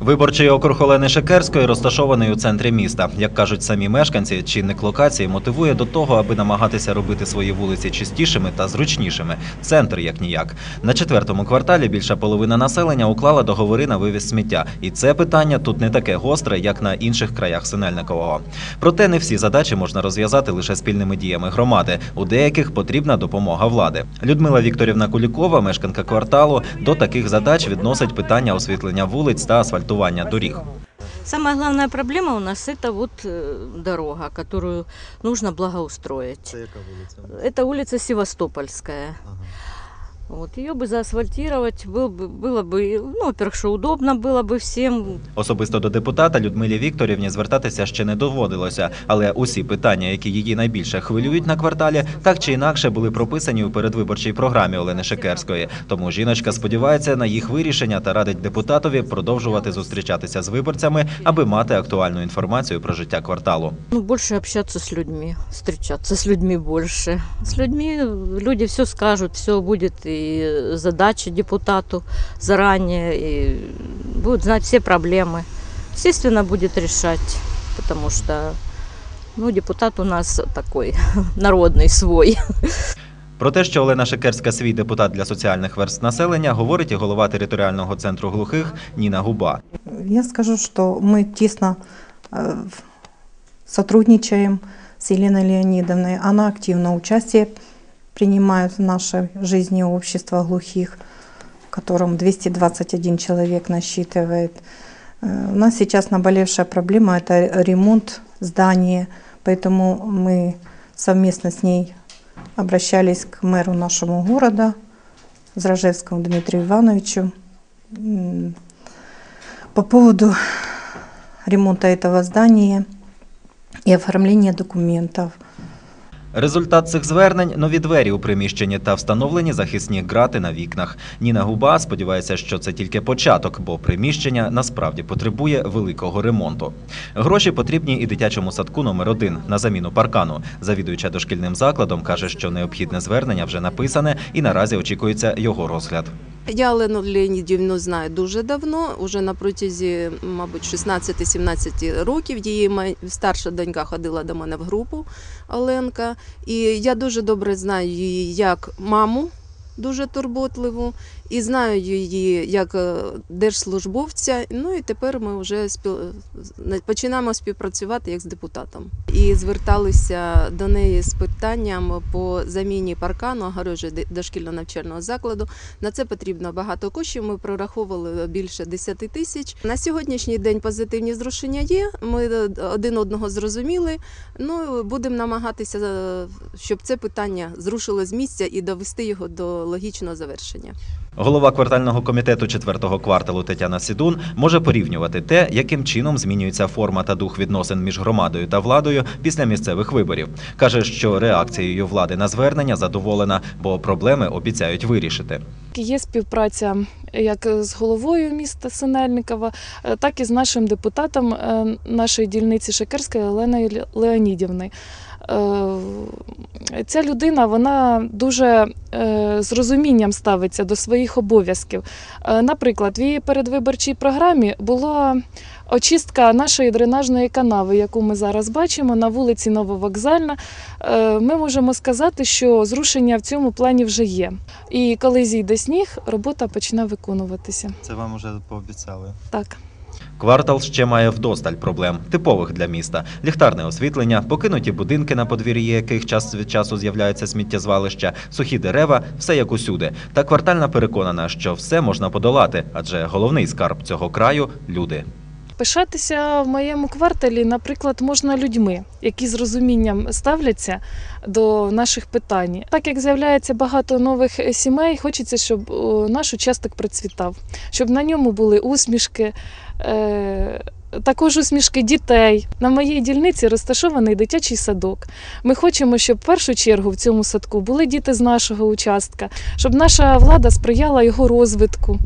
Виборчий округ Олени Шекерської розташований у центрі міста. Як кажуть самі мешканці, чинник локації мотивує до того, аби намагатися робити свої вулиці чистішими та зручнішими. Центр як ніяк. На четвертому кварталі більша половина населення уклала договори на вивіз сміття, і це питання тут не таке гостре, як на інших краях Синельникового. Проте не всі задачі можна розв'язати лише спільними діями громади. У деяких потрібна допомога влади. Людмила Вікторівна Кулікова, мешканка кварталу, до таких задач відносить питання освітлення вулиць та асфальтування доріг. Самая главная проблема у нас это вот э, дорога, которую нужно благоустроить. Це яка вулиця? Это улица Севастопольская. Ага. Вот ее бы заасфальтировать был бы, было бы, ну, во-первых, что удобно было бы всем. Особисто до депутата Людмилі Вікторівні звертатися ще не доводилося, але усі питання, які її найбільше хвилюють на кварталі, так чи інакше були прописані у передвиборчій програмі Олени Шекерської. Тому жіночка сподівається на їх вирішення та радить депутатові продовжувати зустрічатися з виборцями, аби мати актуальну інформацію про життя кварталу. Ну, больше общаться с людьми, встречаться с людьми больше. С людьми люди все скажут, все будет и задачи депутату заранее, и будут знать все проблемы. Естественно, будет решать, потому что ну, депутат у нас такой народный свой. Про те, що Олена Шекерська свій депутат для соціальних верств населення, говорить і голова територіального центру глухих Ніна Губа. Я скажу, что мы тесно э, в- сотрудничаем с Еленой Леонидовной. Она активно участие принимает в нашей жизни общества глухих, в котором 221 человек насчитывает. Э, У нас сейчас наболевшая проблема – это ремонт здания, поэтому мы совместно с ней обращались к мэру нашего города, Зражевскому Дмитрию Ивановичу, по поводу ремонта этого здания и оформления документов. Результат цих звернень нові двері у приміщенні та встановлені захисні грати на вікнах. Ніна Губа сподівається, що це тільки початок, бо приміщення насправді потребує великого ремонту. Гроші потрібні і дитячому садку номер 1 на заміну паркану. Завідуюча дошкільним закладом каже, що необхідне звернення вже написане і наразі очікується його розгляд. Я Олену Леонідівну знаю дуже давно, уже на протязі, мабуть, 16-17 років. Її старша донька ходила до мене в групу Оленка. І я дуже добре знаю її як маму, дуже турботливу, і знаю її як е, держслужбовця. Ну і тепер ми вже спіл... починаємо співпрацювати як з депутатом. І зверталися до неї з питанням по заміні паркану огорожі дошкільно навчального закладу. На це потрібно багато коштів. Ми прораховували більше 10 тисяч. На сьогоднішній день позитивні зрушення є. Ми е, один одного зрозуміли. Ну будемо намагатися, е, щоб це питання зрушило з місця і довести його до логічного завершення. Голова квартального комітету четвертого кварталу Тетяна Сідун може порівнювати те, яким чином змінюється форма та дух відносин між громадою та владою після місцевих виборів. каже, що реакцією влади на звернення задоволена, бо проблеми обіцяють вирішити. Є співпраця як з головою міста Синельникова, е, так і з нашим депутатом е, нашої дільниці Шекерської Оленою Ле- Леонідівною. Е, Ця людина вона дуже е, з розумінням ставиться до своїх обов'язків. Е, Наприклад, в її передвиборчій програмі була очистка нашої дренажної канави, яку ми зараз бачимо на вулиці Нововокзальна. Е, Ми можемо сказати, що зрушення в цьому плані вже є. І коли зійде сніг, робота почне виконуватися. Це вам вже пообіцяли. Так. Квартал ще має вдосталь проблем, типових для міста: ліхтарне освітлення, покинуті будинки, на подвір'ї яких час від часу з'являється сміттєзвалища, сухі дерева, все як усюди. Та квартальна переконана, що все можна подолати, адже головний скарб цього краю люди. Пишатися в моєму кварталі, наприклад, можна людьми, які з розумінням ставляться до наших питань. Так як з'являється багато нових сімей, хочеться, щоб наш участок процвітав, щоб на ньому були усмішки. Е- також усмішки дітей. На моїй дільниці розташований дитячий садок. Ми хочемо, щоб в першу чергу в цьому садку були діти з нашого участка, щоб наша влада сприяла його розвитку.